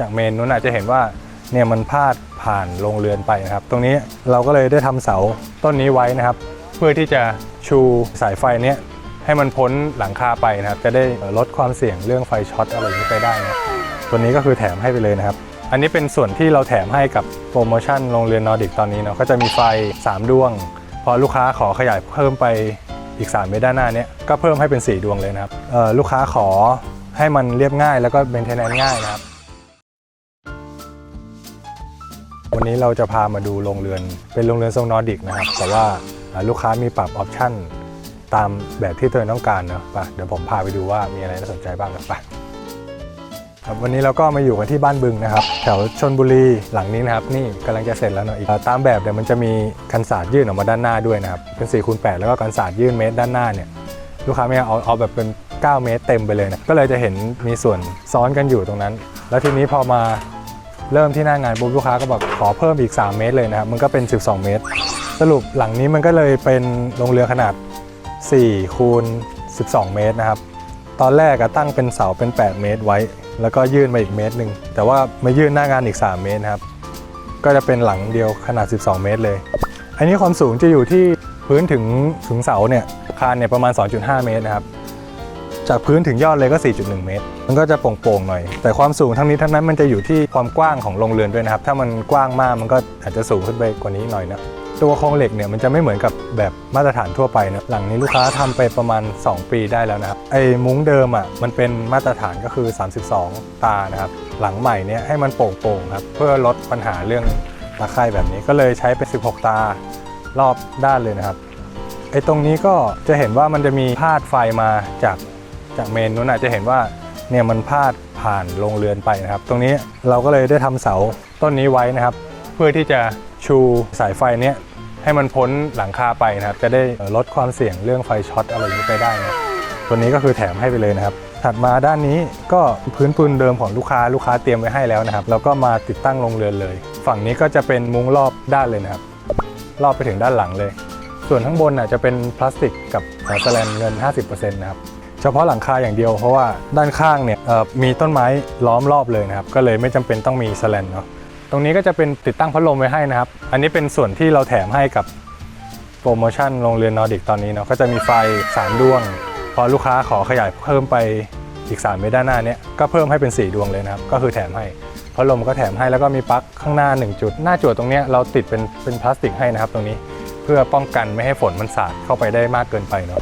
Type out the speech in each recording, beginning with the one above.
จากเมนนู้นอาจจะเห็นว่าเนี่ยมันพาดผ่านโรงเรือนไปนะครับ ตรงนี้เราก็เลยได้ทำเสาต้นนี้ไว้นะครับ เพื่อที่จะชูสายไฟเนี้ยให้มันพ้นหลังคาไปนะครับ จะได้ลดความเสี่ยงเรื่องไฟช็อตอะไรอย่างนี้ไปได้นะตัวนี้ก็คือแถมให้ไปเลยนะครับ อันนี้เป็นส่วนที่เราแถมให้กับโปรโมชั่นโรงเรียนนอร์ดิกตอนนี้เนาะก็จะมีไฟ 3 ดวง พอลูกค้าขอขยายเพิ่มไปอีก 3 เมตรด้านหน้าเนี้ยก็เพิ่มให้เป็น 4 ดวงเลยนะครับลูกค้าขอให้มันเรียบง่ายแล้วก็เบนเทนแนนง่ายนะครับ วันนี้เราจะพามาดูโรงเรือนเป็นโรงเรือนทรงนอร์ดิกนะครับ แต่ว่าลูกค้ามีปรับออปชั่นตามแบบที่ตัวเองต้องการเนาะไปเดี๋ยวผมพาไปดูว่ามีอะไรน่าสนใจบ้างนะไปครับวันนี้เราก็มาอยู่กันที่บ้านบึงนะครับ แถวชนบุรีหลังนี้นะครับ นี่กำลังจะเสร็จแล้วเนาะอีกตามแบบเนี่ยมันจะมีกันศาสตร์ยื่นออกมาด้านหน้าด้วยนะครับเป็น4คูณ8แล้วก็กันศาสตร์ยื่นเมตรด้านหน้าเนี่ยลูกค้าไม่เอาเอาแบบเป็น 9 เมตรเต็มไปเลยนะก็เลยจะเห็นมีส่วนซ้อนกันอยู่ตรงนั้น แล้วทีนี้พอมา เริ่มที่หน้างานปุ๊บลูกค้าก็บอกขอเพิ่มอีก 3 เมตรเลยนะครับ มันก็เป็น 12 เมตร สรุปหลังนี้มันก็เลยเป็นโรงเรือขนาด4คูณ12 เมตรนะครับ ตอนแรกอะตั้งเป็นเสาเป็น 8 เมตรไว้ แล้วก็ยื่นมาอีกเมตรหนึ่งแต่ว่ามายื่นหน้างานอีก 3 เมตรนะครับ ก็จะเป็นหลังเดียวขนาด 12 เมตรเลย อันนี้ความสูงจะอยู่ที่พื้นถึงถึงเสาเนี่ยคานเนี่ยประมาณ 2.5 เมตรนะครับ จากพื้นถึงยอดเลยก็ 4.1 เมตร มันก็จะโปร่งๆหน่อย แต่ความสูงทั้งนี้ทั้งนั้นมันจะอยู่ที่ความกว้างของโรงเรือนด้วยนะครับ ถ้ามันกว้างมากมันก็อาจจะสูงขึ้นไปกว่านี้หน่อยนะตัวโครงเหล็กเนี่ยมันจะไม่เหมือนกับแบบมาตรฐานทั่วไปนะหลังนี้ลูกค้าทำไปประมาณ 2 ปีได้แล้วนะครับไอ้มุ้งเดิมอะมันเป็นมาตรฐานก็คือ 32 ตานะครับหลังใหม่เนี่ยให้มันโป่งๆครับเพื่อลดปัญหาเรื่องตาไคร่แบบนี้ก็เลยใช้เป็น 16 ตารอบด้านเลยนะครับไอ้ตรงนี้ก็จะเห็นว่ามันจะมีพาดไฟมาจาก จากเมนนู้นอาจจะเห็นว่าเนี่ยมันพาดผ่านโรงเรือนไปนะครับ ตรงนี้เราก็เลยได้ทำเสาต้นนี้ไว้นะครับ เพื่อที่จะชูสายไฟเนี้ยให้มันพ้นหลังคาไปนะครับ จะได้ลดความเสี่ยงเรื่องไฟช็อตอะไรอย่างนี้ไปได้นะตัวนี้ก็คือแถมให้ไปเลยนะครับ ถัดมาด้านนี้ก็พื้นปูนเดิมของลูกค้าลูกค้าเตรียมไว้ให้แล้วนะครับ แล้วก็มาติดตั้งโรงเรือนเลย ฝั่งนี้ก็จะเป็นมุ้งรอบด้านเลยนะครับ รอบไปถึงด้านหลังเลย ส่วนข้างบนน่ะจะเป็นพลาสติกกับแสแลนเงิน 50%นะครับ เฉพาะหลังคาอย่างเดียวเพราะว่าด้านข้างเนี่ยมีต้นไม้ล้อมรอบเลยนะครับ ก็เลยไม่จำเป็นต้องมีสแลนเนาะตรงนี้ก็จะเป็นติดตั้งพัดลมไว้ให้นะครับ อันนี้เป็นส่วนที่เราแถมให้กับโปรโมชั่นโรงเรียนนอร์ดิกตอนนี้เนาะก็จะมีไฟ3ดวง พอลูกค้าขอขยายเพิ่มไปอีก 3 เมตรด้านหน้าเนี้ยก็เพิ่มให้เป็น 4 ดวงเลยนะครับ ก็คือแถมให้พัดลมก็แถมให้แล้วก็มีปลั๊กข้างหน้า 1 จุด หน้าจวดตรงเนี้ยเราติดเป็นเป็นพลาสติกให้นะครับตรงนี้เพื่อป้องกันไม่ให้ฝนมันสาดเข้าไปได้มากเกินไปเนาะ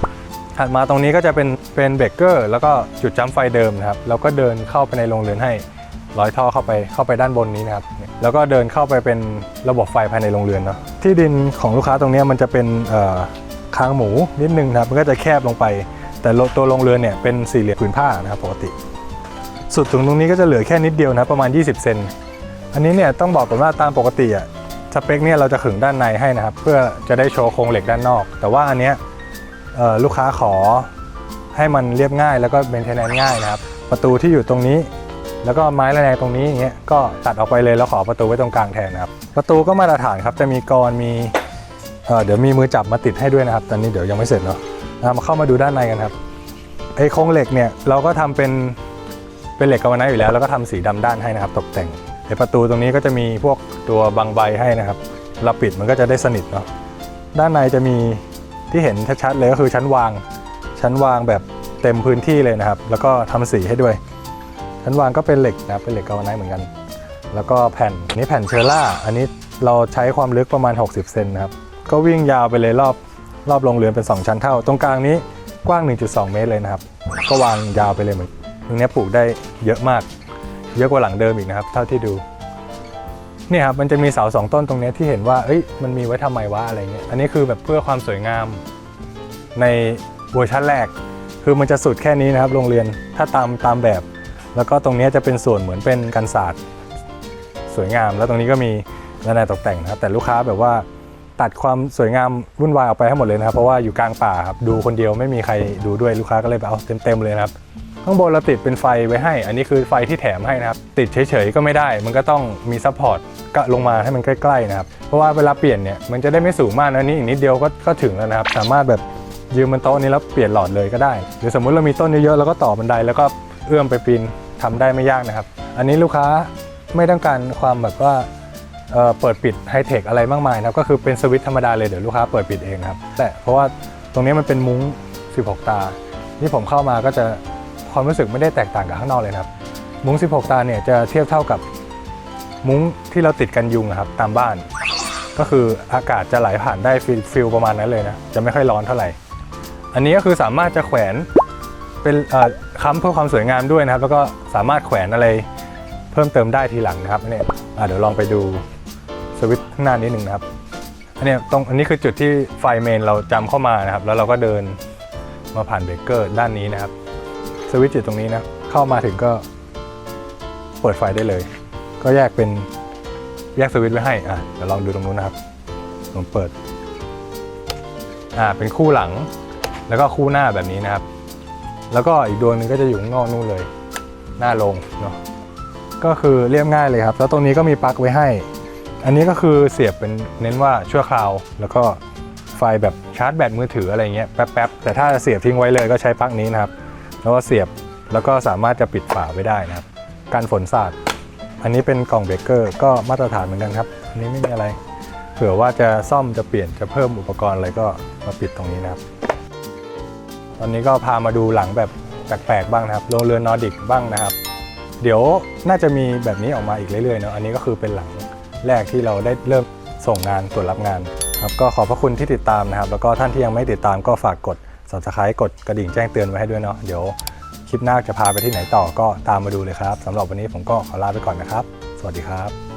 ถัดมาตรงนี้ก็จะเป็นเป็นเบรกเกอร์แล้วก็จุดจัมไฟเดิมนะครับแล้วก็เดินเข้าไปในโรงเรือนให้ร้อยท่อเข้าไปเข้าไปด้านบนนี้นะครับ แล้วก็เดินเข้าไปเป็นระบบไฟภายในโรงเรือนเนาะที่ดินของลูกค้าตรงนี้มันจะเป็นเอ่อคางหมูนิดนึงนะครับมันก็จะแคบลงไป แต่ตัวโรงเรือนเนี่ยเป็นสี่เหลี่ยมผืนผ้านะครับปกติ สุดถึงตรงนี้ก็จะเหลือแค่นิดเดียวนะประมาณ 20 เซนอันนี้เนี่ยต้องบอกก่อนว่าตามปกติอะสเปคเนี่ยเราจะขึงด้านในให้นะครับ เพื่อจะได้โชว์โครงเหล็กด้านนอก แต่ว่าอันเนี้ย ลูกค้าขอให้มันเรียบง่ายแล้วก็เบนเทนแนนง่ายนะครับ ประตูที่อยู่ตรงนี้ แล้วก็ไม้ระแนงตรงนี้อย่างเงี้ยก็ตัดออกไปเลยแล้วขอประตูไว้ตรงกลางแทนนะครับ ประตูก็มาตรฐานครับจะมีกรมีเเดี๋ยวมีมือจับมาติดให้ด้วยนะครับ ตอนนี้เดี๋ยวยังไม่เสร็จเนาะมาเข้ามาดูด้านในกันครับไอ้โครงเหล็กเนี่ยเราก็ทำเป็นเป็นเหล็กกาวไนท์อยู่แล้วแล้วก็ทำสีดำด้านให้นะครับ ตกแต่งไอ้ประตูตรงนี้ก็จะมีพวกตัวบังใบให้นะครับเราปิดมันก็จะได้สนิทเนาะด้านในจะมี ที่เห็นชัดๆเลยก็คือชั้นวาง ชั้นวางแบบเต็มพื้นที่เลยนะครับ แล้วก็ทำสีให้ด้วย ชั้นวางก็เป็นเหล็กนะครับเป็นเหล็กกาวไนท์เหมือนกัน แล้วก็แผ่นอันนี้แผ่นเชอร่า อันนี้เราใช้ความลึกประมาณ 60 เซนนะครับ ก็วิ่งยาวไปเลยรอบรอบโรงเรือนเป็น 2 ชั้นเท่า ตรงกลางนี้กว้าง 1.2 เมตรเลยนะครับ ก็วางยาวไปเลยเหมือนตรงนี้ปลูกได้เยอะมาก เยอะกว่าหลังเดิมอีกนะครับ เท่าที่ดู เนี่ยครับมันจะมีเสาสองต้นตรงนี้ที่เห็นว่าเอ้ยมันมีไว้ทำไมวะอะไรเงี้ยอันนี้คือแบบเพื่อความสวยงามในเวอร์ชันแรก คือมันจะสุดแค่นี้นะครับโรงเรียนถ้าตามตามแบบ แล้วก็ตรงนี้จะเป็นส่วนเหมือนเป็นกันศาสตร์สวยงาม แล้วตรงนี้ก็มีระนาดตกแต่งนะครับแต่ลูกค้าแบบว่าตัดความสวยงามวุ่นวายออกไปให้หมดเลยนะครับ เพราะว่าอยู่กลางป่าครับดูคนเดียวไม่มีใครดูด้วยลูกค้าก็เลยไปเอาเต็มๆเลยนะครับ ข้างบนเราติดเป็นไฟไว้ให้ อันนี้คือไฟที่แถมให้นะครับ ติดเฉยๆก็ไม่ได้ มันก็ต้องมีซัพพอร์ตก็ลงมาให้มันใกล้ๆนะครับ เพราะว่าเวลาเปลี่ยนเนี่ยมันจะได้ไม่สูงมากนะนี่อีกนิดเดียวก็ก็ถึงแล้วนะครับ สามารถแบบยืมบนโต๊ะนี้แล้วเปลี่ยนหลอดเลยก็ได้ หรือสมมุติเรามีต้นเยอะๆแล้วก็ต่อบันไดแล้วก็เอื้อมไปปีนทำได้ไม่ยากนะครับ อันนี้ลูกค้าไม่ต้องการความแบบว่าเเปิดปิดไฮเทคอะไรมากมายนะครับ ก็คือเป็นสวิตช์ธรรมดาเลยเดี๋ยวลูกค้าเปิดปิดเองครับ แต่เพราะว่าตรงนี้มันเป็นมุ้ง 16 ตานี่ผมเข้ามาก็จะ ความรู้สึกไม่ได้แตกต่างกับข้างนอกเลยครับมุ้ง 16 ตาเนี่ยจะเทียบเท่ากับมุ้งที่เราติดกันยุงอะครับตามบ้าน ก็คืออากาศจะไหลผ่านได้ฟิลฟลประมาณนั้นเลยนะจะไม่ค่อยร้อนเท่าไหร่ อันนี้ก็คือสามารถจะแขวนเป็นค้ำเพื่อความสวยงามด้วยนะครับ แล้วก็สามารถแขวนอะไรเพิ่มเติมได้ทีหลังนะครับเนี่ยเดี๋ยวลองไปดูสวิตช์ข้างหน้านิดหนึ่งนะครับอันนี้ตรงอันนี้คือจุดที่ไฟเมนเราจำเข้ามานะครับ แล้วเราก็เดินมาผ่านเบรกเกอร์ด้านนี้นะครับ สวิตช์อยู่ตรงนี้นะ เข้ามาถึงก็เปิดไฟได้เลย ก็แยกเป็นแยกสวิตช์ไว้ให้ อะ เดี๋ยวลองดูตรงนู้นนะครับ ผมเปิด อ่า เป็นคู่หลัง แล้วก็คู่หน้าแบบนี้นะครับ แล้วก็อีกดวงนึงก็จะอยู่นอกนู่นเลย หน้าลงเนาะ ก็คือเรียบง่ายเลยครับ แล้วตรงนี้ก็มีปลั๊กไว้ให้ อันนี้ก็คือเสียบเป็นเน้นว่าชั่วคราว แล้วก็ไฟแบบชาร์จแบตมือถืออะไรเงี้ยแป๊บๆ แต่ถ้าเสียบทิ้งไว้เลยก็ใช้ปลั๊กนี้นะครับ แล้วก็เสียบแล้วก็สามารถจะปิดฝาไว้ได้นะครับการฝนสาดอันนี้เป็นกล่องเบเกอร์ก็มาตรฐานเหมือนกันครับ อันนี้ไม่มีอะไร เผื่อว่าจะซ่อมจะเปลี่ยนจะเพิ่มอุปกรณ์อะไรก็มาปิดตรงนี้นะครับ ตอนนี้ก็พามาดูหลังแบบแปลกๆบ้างนะครับโรงเรือนนอร์ดิกบ้างนะครับ เดี๋ยวน่าจะมีแบบนี้ออกมาอีกเรื่อยๆเนาะอันนี้ก็คือเป็นหลังแรกที่เราได้เริ่มส่งงานตรวจรับงานครับก็ขอบพระคุณที่ติดตามนะครับ แล้วก็ท่านที่ยังไม่ติดตามก็ฝากกด subscribe กดกระดิ่งแจ้งเตือนไว้ให้ด้วยเนาะเดี๋ยวคลิปหน้าจะพาไปที่ไหนต่อก็ตามมาดูเลยครับสำหรับวันนี้ผมก็ขอลาไปก่อนนะครับ สวัสดีครับ